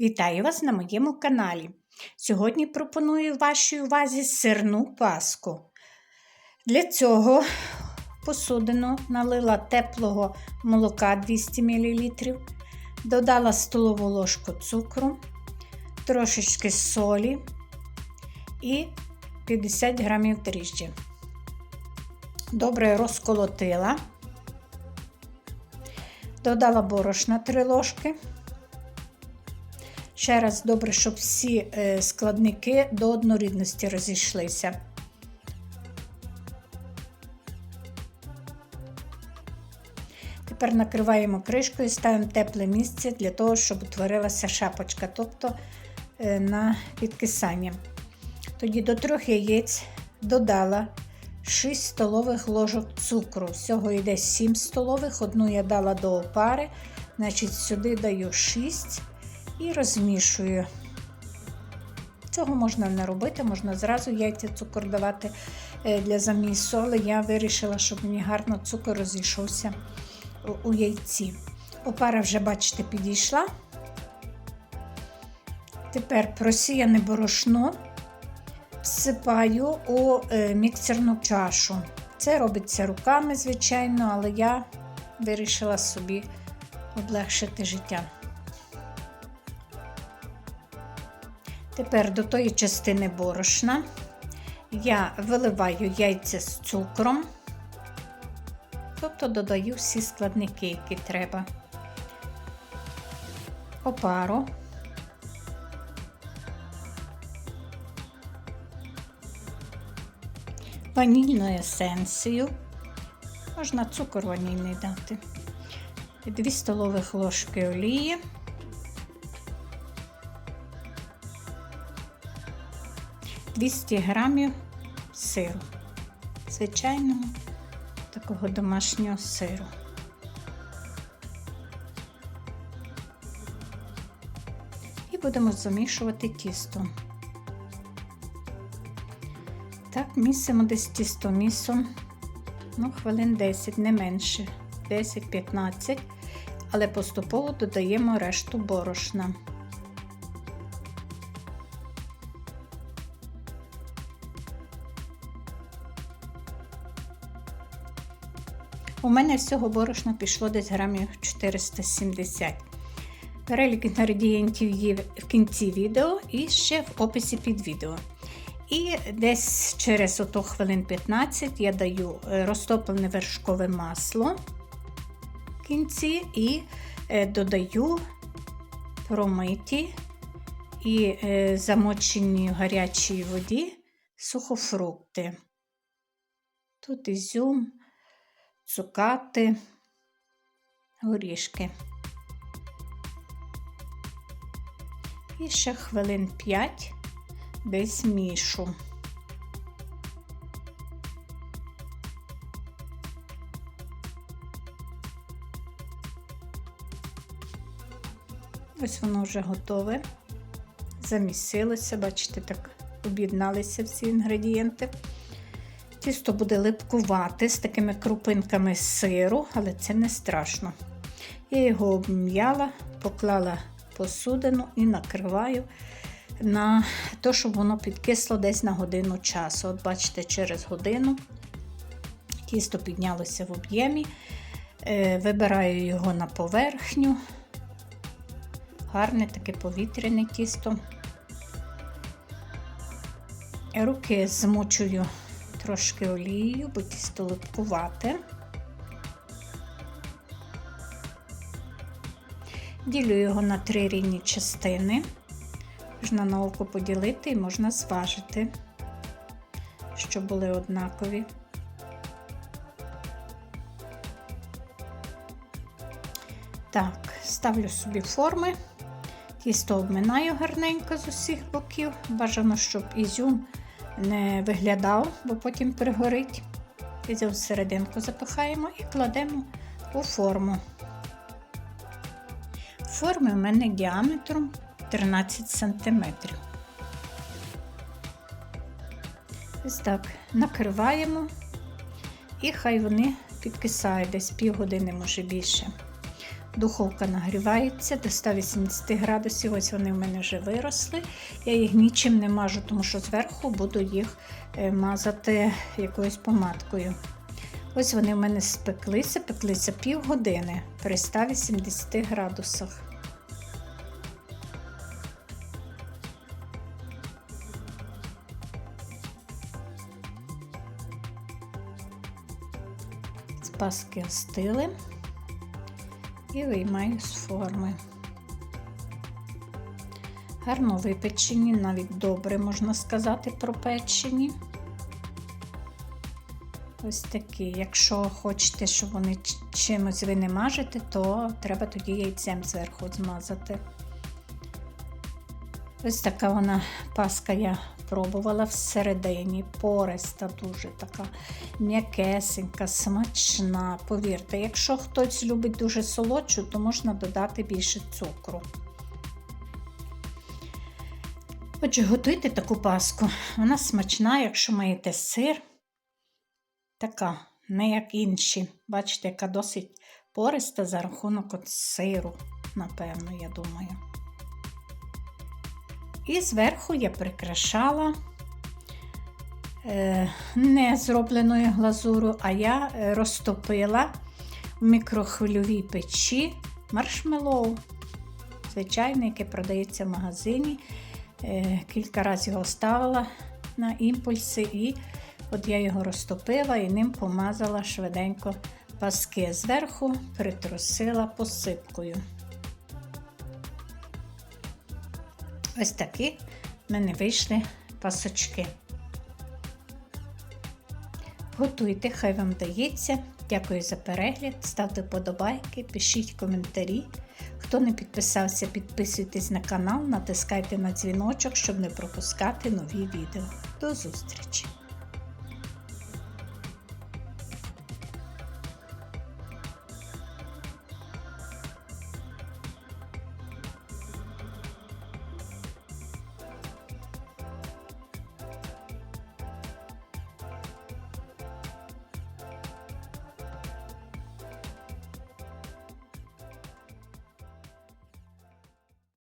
Вітаю вас на моєму каналі. Сьогодні пропоную вашій увазі сирну паску. Для цього посудину налила теплого молока 200 мл, додала столову ложку цукру, трошечки солі і 50 грамів дріжджі. Добре розколотила, додала борошна 3 ложки. Ще раз добре, щоб всі е, складники до однорідності розійшлися. Тепер накриваємо кришкою і ставимо тепле місце для того, щоб утворилася шапочка, тобто е, на підкисання. Тоді до трьох яєць додала 6 столових ложок цукру. Всього йде 7 столових, одну я дала до опари, значить сюди даю 6 і розмішую. Цього можна не робити, можна зразу яйця цукор давати е, для замісу, але я вирішила, щоб мені гарно цукор розійшовся у яйці. Опара вже, бачите, підійшла. Тепер просіяне борошно всипаю у е, міксерну чашу. Це робиться руками, звичайно, але я вирішила собі облегшити життя. Тепер до тої частини борошна я виливаю яйця з цукром, тобто додаю всі складники, які треба. Опару. Ванільну есенцію. Можна цукор ванільний дати. 2 столових ложки олії. 200 грамів сиру. Звичайного такого домашнього сиру. І будемо замішувати тісто. Так, місимо десь тісто місом, ну, хвилин 10, не менше, 10-15, але поступово додаємо решту борошна. У мене всього борошна пішло десь грамів 470. Перелік інгредієнтів є в кінці відео і ще в описі під відео. І десь через ото хвилин 15 я даю е, розтоплене вершкове масло в кінці і е, додаю промиті і е, замочені в гарячій воді сухофрукти. Тут ізюм цукати, горішки. І ще хвилин 5 десь мішу. Ось воно вже готове. Замісилося, бачите, так об'єдналися всі інгредієнти. Тісто буде липкувати з такими крупинками сиру, але це не страшно. Я його обм'яла, поклала посудину і накриваю на те, щоб воно підкисло десь на годину часу. От бачите, через годину тісто піднялося в об'ємі, е, вибираю його на поверхню, гарне таке повітряне тісто. Руки змочую трошки олією, бо тісто липкувате. Ділю його на три рівні частини. Можна на око поділити і можна зважити, щоб були однакові. Так, ставлю собі форми, тісто обминаю гарненько з усіх боків. Бажано, щоб ізюм не виглядав, бо потім пригорить. І серединку запихаємо і кладемо у форму. Форми в мене діаметром 13 см. Ось так накриваємо, і хай вони підкисають десь півгодини, може більше. Духовка нагрівається до 180 градусів. Ось вони в мене вже виросли. Я їх нічим не мажу, тому що зверху буду їх е, мазати якоюсь помадкою. Ось вони в мене спеклися, пеклися півгодини при 180 градусах. Паски остили і виймаю з форми. Гарно випечені, навіть добре можна сказати, пропечені. Ось такі. Якщо хочете, щоб вони чимось ви не мажете, то треба тоді яйцем зверху змазати. Ось така вона паска я пробувала всередині, пориста, дуже така м'якесенька, смачна. Повірте, якщо хтось любить дуже солодшу, то можна додати більше цукру. Отже, готуйте таку паску. Вона смачна, якщо маєте сир. Така, не як інші. Бачите, яка досить пориста за рахунок от сиру, напевно, я думаю. І зверху я прикрашала е, не зробленою глазуру, а я е, розтопила в мікрохвильовій печі маршмеллоу. Звичайне, яке продається в магазині. Е, кілька разів його ставила на імпульси, і от я його розтопила і ним помазала швиденько паски. Зверху притрусила посипкою. Ось такі в мене вийшли пасочки. Готуйте, хай вам дається. Дякую за перегляд. Ставте вподобайки, пишіть коментарі. Хто не підписався, підписуйтесь на канал, натискайте на дзвіночок, щоб не пропускати нові відео. До зустрічі!